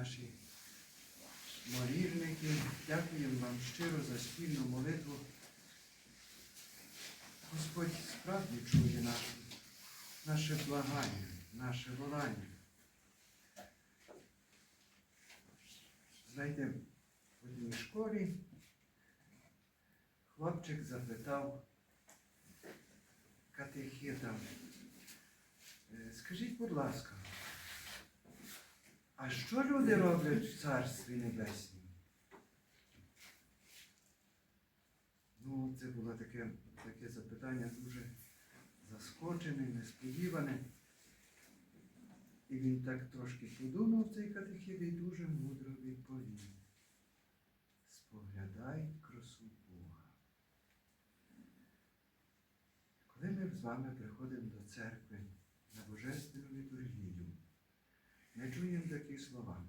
наші молільники. Дякуємо вам щиро за спільну молитву. Господь справді чує наше, наше благання, наше волання. Знаєте, в одній школі хлопчик запитав катехита, «Е, скажіть, будь ласка, а що люди роблять в Царстві Небеснім? Ну, це було таке, таке запитання дуже заскочене, несподіване. І він так трошки подумав цей катехід і дуже мудро відповів. Споглядай красу Бога. Коли ми з вами приходимо до церкви на Божественну літургію, ми чуємо такі слова.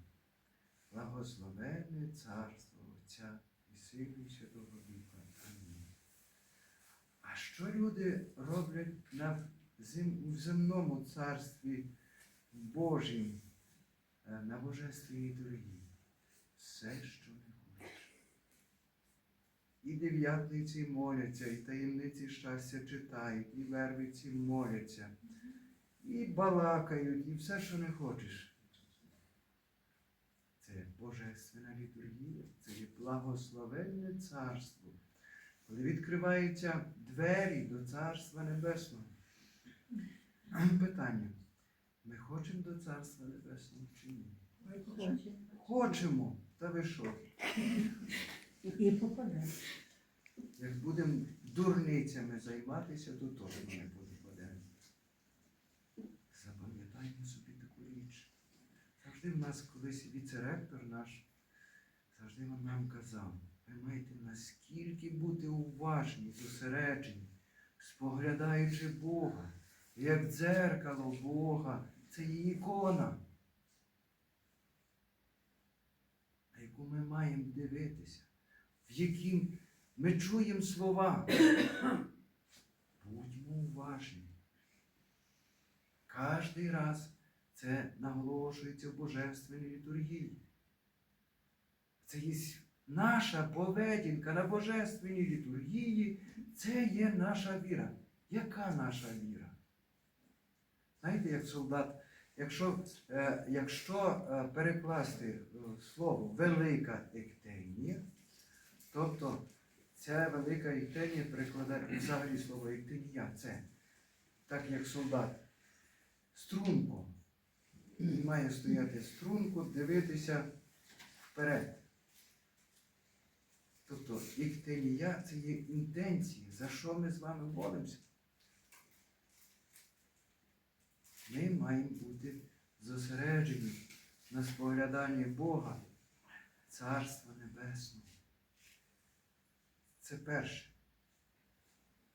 Благословенне царство Отця і Сину і Святого Духа. Амінь. А що люди роблять на зем- в земному царстві Божім, е, на Божественній літургії? Все, що не хочеш. І дев'ятниці моляться, і таємниці щастя читають, і вервиці моляться, і балакають, і все, що не хочеш. Божественна літургія, це є благословенне царство, коли відкриваються двері до Царства Небесного. Питання. Ми хочемо до Царства Небесного чи ні? Хоче. Хочемо. Та ви що? І попаде. Як будемо дурницями займатися, то точно не попадемо. Запам'ятаємо собі таку річ. Завжди в нас колись віце-ректор наш, завжди він нам казав, ви маєте наскільки бути уважні, зосереджені, споглядаючи Бога, як дзеркало Бога, це є ікона, на яку ми маємо дивитися, в яким ми чуємо слова. Будьмо уважні. Кожний раз це наголошується в Божественній літургії. Це є наша поведінка на Божественній літургії, це є наша віра. Яка наша віра? Знаєте, як солдат, якщо, е, якщо е, перекласти е, слово велика ектенія, тобто ця велика ектенія перекладає взагалі слово ектенія, це так як солдат струнко. Має стояти струнко, дивитися вперед. Тобто іктенія це є інтенції, за що ми з вами молимося. Ми маємо бути зосереджені на спогляданні Бога, Царства Небесного. Це перше.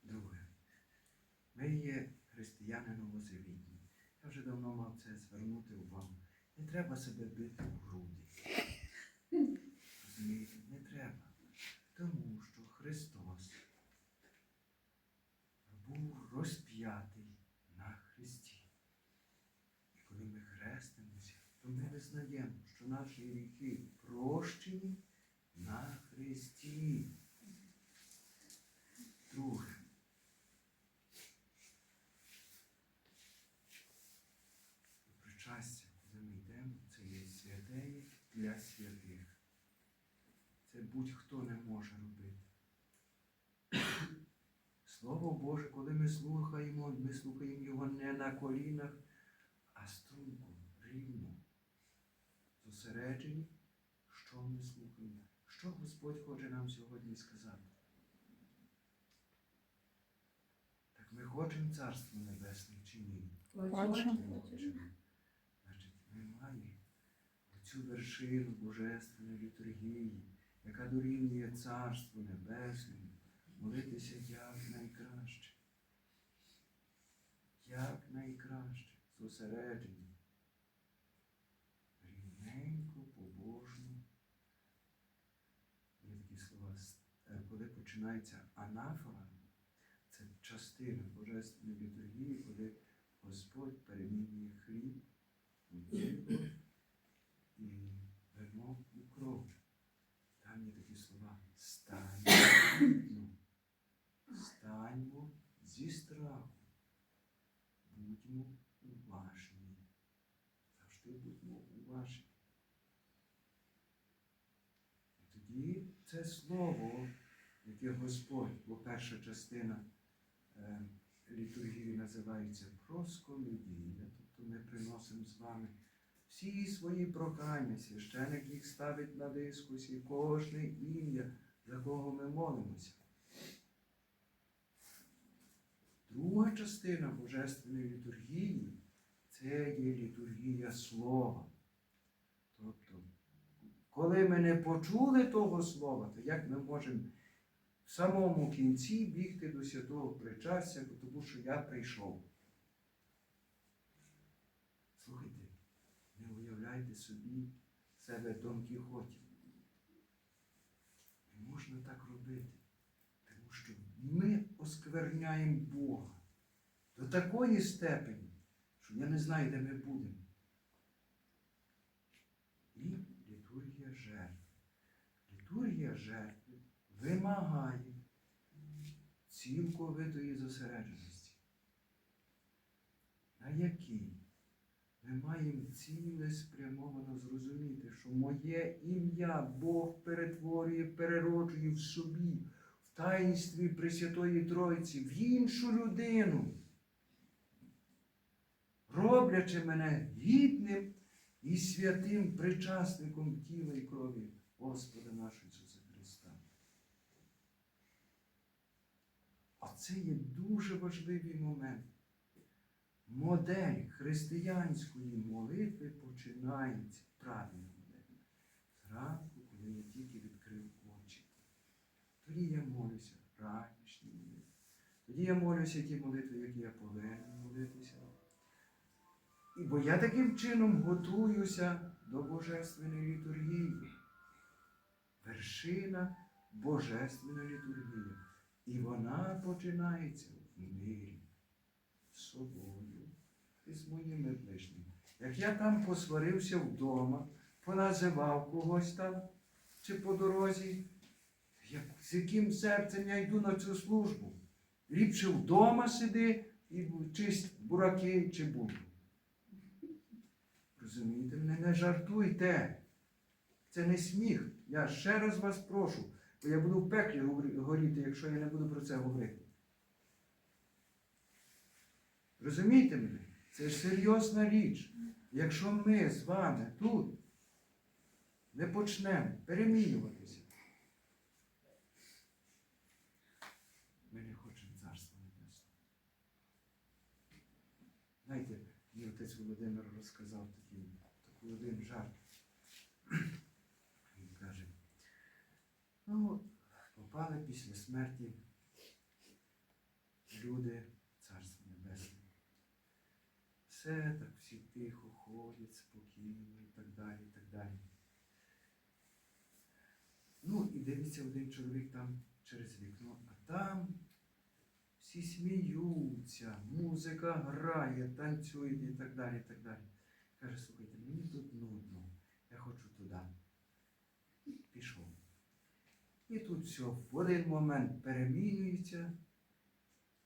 Друге. Ми є християни новозавітні. Я вже давно мав це звернути увагу. Не треба себе бити в груди. Розумієте? Не треба. Тому що Христос був розп'ятий на Христі. І коли ми хрестимося, то ми визнаємо, що наші гріхи прощені на Христі. Друге. Причастя, коли ми йдемо, це є святеє для святих. Це будь-хто не може робити. Слово Боже, коли ми слухаємо, ми слухаємо його не на колінах, а струнко, рівно, зосереджені, що ми слухаємо, що Господь хоче нам сьогодні сказати. Так ми хочемо Царство Небесне чи ні? Хочемо. Значить, ми маємо оцю вершину Божественної літургії, яка дорівнює Царству Небесному, молитися як найкраще. Як найкраще, зосереджені, рівненько, побожно. Є такі слова, е, коли починається анафора, це частина Божественної літургії, коли Господь перемінює хліб у тіло і письмо і кров. Там є такі слова стань. Станьмо зі страху. Будьмо уважні. Завжди будьмо уважні. І тоді це слово, яке Господь, бо перша частина е, літургії називається проскомедійне, тобто ми приносимо з вами всі свої прохання, священик їх ставить на дискусії, кожне ім'я, за кого ми молимося. Друга частина Божественної літургії це є літургія слова. Тобто, коли ми не почули того слова, то як ми можемо в самому кінці бігти до святого причастя, тому що я прийшов. Слухайте, не уявляйте собі себе Дон Кіхотів. Можна так робити, тому що ми оскверняємо Бога до такої степені, що я не знаю, де ми будемо. І літургія жертви. Літургія жертви вимагає цілковитої зосередженості, на якій ми маємо ціле спрямовано зрозуміти, що моє ім'я Бог перетворює, перероджує в собі, в таїнстві Пресвятої Тройці, в іншу людину, роблячи мене гідним і святим причасником тіла і крові Господа нашого Ісуса Христа. А це є дуже важливий момент. Модель християнської молитви починається правильна модель. Зранку, коли я тільки відкрив очі. Тоді я молюся ранішні молитви. Тоді я молюся ті молитви, які я повинен молитися. І бо я таким чином готуюся до Божественної літургії. Вершина Божественна літургія. І вона починається в мирі собою і з моїми ближніми. Як я там посварився вдома, поназивав когось там чи по дорозі, як, з яким серцем я йду на цю службу. Ліпше вдома сиди і чисть бураки чи бульбу. Розумієте, мене не жартуйте. Це не сміх. Я ще раз вас прошу, бо я буду в пеклі горіти, якщо я не буду про це говорити. Розумієте мене? Це ж серйозна річ. Якщо ми з вами тут не почнемо перемінюватися, ми не хочемо царства небесного. Знаєте, мій отець Володимир розказав такий, такий один жарт. Він каже, ну, попали після смерті люди. Все так всі тихо ходять, спокійно і так далі, і так далі. Ну, і дивиться один чоловік там через вікно, а там всі сміються, музика грає, танцюють і так далі, і так далі. Каже, слухайте, мені тут нудно, я хочу туди. І Пішов. І тут все в один момент перемінюється,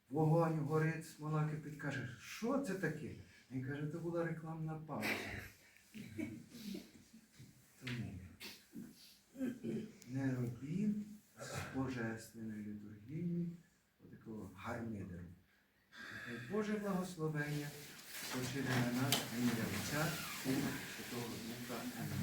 вогонь горить, смола кипить, каже, що це таке? Він каже, це була рекламна пауза. Тому не робіть з божественної літургії такого гармидеру. Боже благословення почине на нас ім'я Отця, Сина, Святого Духа. Амінь.